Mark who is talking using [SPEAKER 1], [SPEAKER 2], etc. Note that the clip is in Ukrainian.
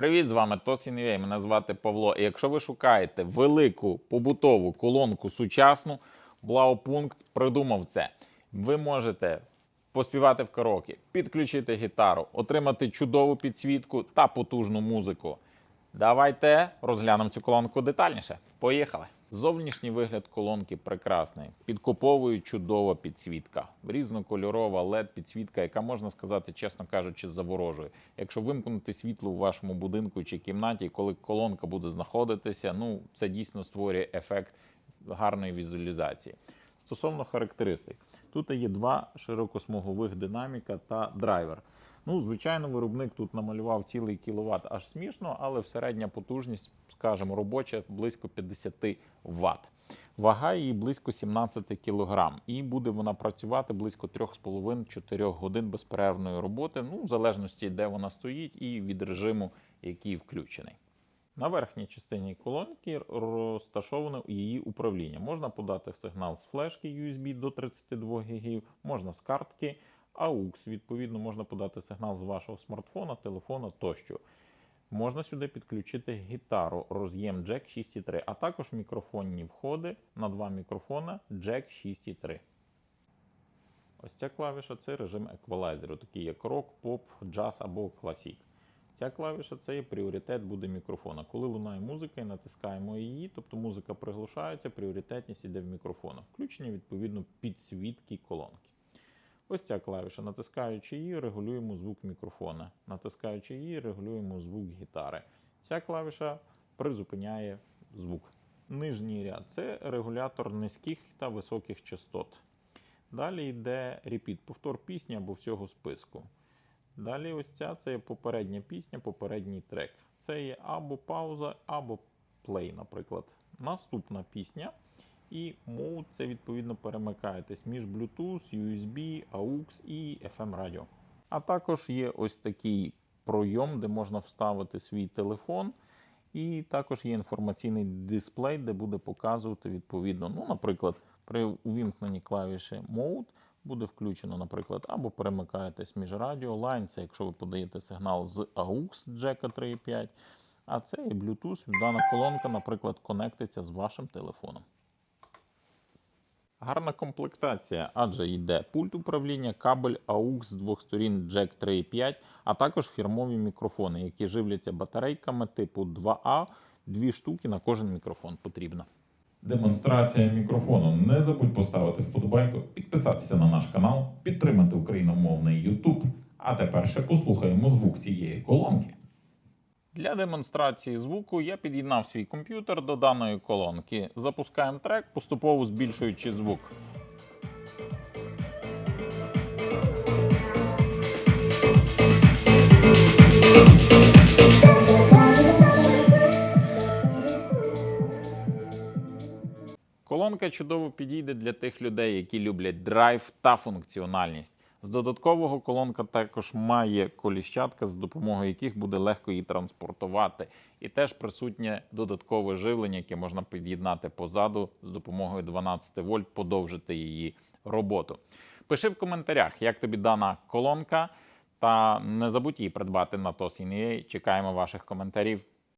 [SPEAKER 1] Привіт, з вами Тосінвей. Мене звати Павло. І якщо ви шукаєте велику побутову колонку сучасну, Блаупункт придумав це. Ви можете поспівати в караоке, підключити гітару, отримати чудову підсвітку та потужну музику. Давайте розглянемо цю колонку детальніше. Поїхали. Зовнішній вигляд колонки прекрасний. Під куповою чудова підсвітка. Різнокольорова led підсвітка, яка можна сказати, чесно кажучи, заворожує. Якщо вимкнути світло у вашому будинку чи кімнаті, коли колонка буде знаходитися, ну це дійсно створює ефект гарної візуалізації. Стосовно характеристик, тут є два широкосмугових динаміка та драйвер. Ну, звичайно, виробник тут намалював цілий кіловат аж смішно, але середня потужність, скажімо, робоча близько 50 Вт. Вага її близько 17 кг. І буде вона працювати близько 3,5-4 годин безперервної роботи, ну, в залежності, де вона стоїть, і від режиму, який включений. На верхній частині колонки розташоване її управління. Можна подати сигнал з флешки USB до 32 ГБ, можна з картки AUX. Відповідно, можна подати сигнал з вашого смартфона, телефона тощо. Можна сюди підключити гітару, роз'єм Jack 6.3, а також мікрофонні входи на два мікрофона Jack 6.3. Ось ця клавіша це режим еквалайзеру, такий як рок, поп, джаз або класік. Ця клавіша це є пріоритет буде мікрофона. Коли лунає музика і натискаємо її, тобто музика приглушається, пріоритетність іде в мікрофона. Включення відповідно підсвітки колонки. Ось ця клавіша. Натискаючи її, регулюємо звук мікрофона. Натискаючи її, регулюємо звук гітари. Ця клавіша призупиняє звук. Нижній ряд це регулятор низьких та високих частот. Далі йде репіт, повтор пісні або всього списку. Далі ось ця це попередня пісня, попередній трек. Це є або пауза, або плей, наприклад. Наступна пісня. І мод це відповідно перемикаєтесь між Bluetooth, USB, AUX і FM радіо. А також є ось такий пройом, де можна вставити свій телефон. І також є інформаційний дисплей, де буде показувати відповідно, ну, наприклад, при увімкненні клавіші Mode буде включено, наприклад, або перемикаєтесь між радіо, Line, це якщо ви подаєте сигнал з AUX Jack 3.5, а це і Bluetooth. Дана колонка, наприклад, конектиться з вашим телефоном. Гарна комплектація, адже йде пульт управління, кабель AUX з двох сторін Jack 3.5, а також фірмові мікрофони, які живляться батарейками типу 2А, дві штуки на кожен мікрофон потрібно. Демонстрація мікрофону. Не забудь поставити вподобайку, підписатися на наш канал, підтримати україномовний YouTube. А тепер ще послухаємо звук цієї колонки. Для демонстрації звуку я під'єднав свій комп'ютер до даної колонки. Запускаємо трек, поступово збільшуючи звук. Колонка чудово підійде для тих людей, які люблять драйв та функціональність. З додаткового колонка також має коліщатка, з допомогою яких буде легко її транспортувати. І теж присутнє додаткове живлення, яке можна під'єднати позаду з допомогою 12 вольт, подовжити її роботу. Пиши в коментарях, як тобі дана колонка, та не забудь її придбати на TOS.ua. Чекаємо ваших коментарів.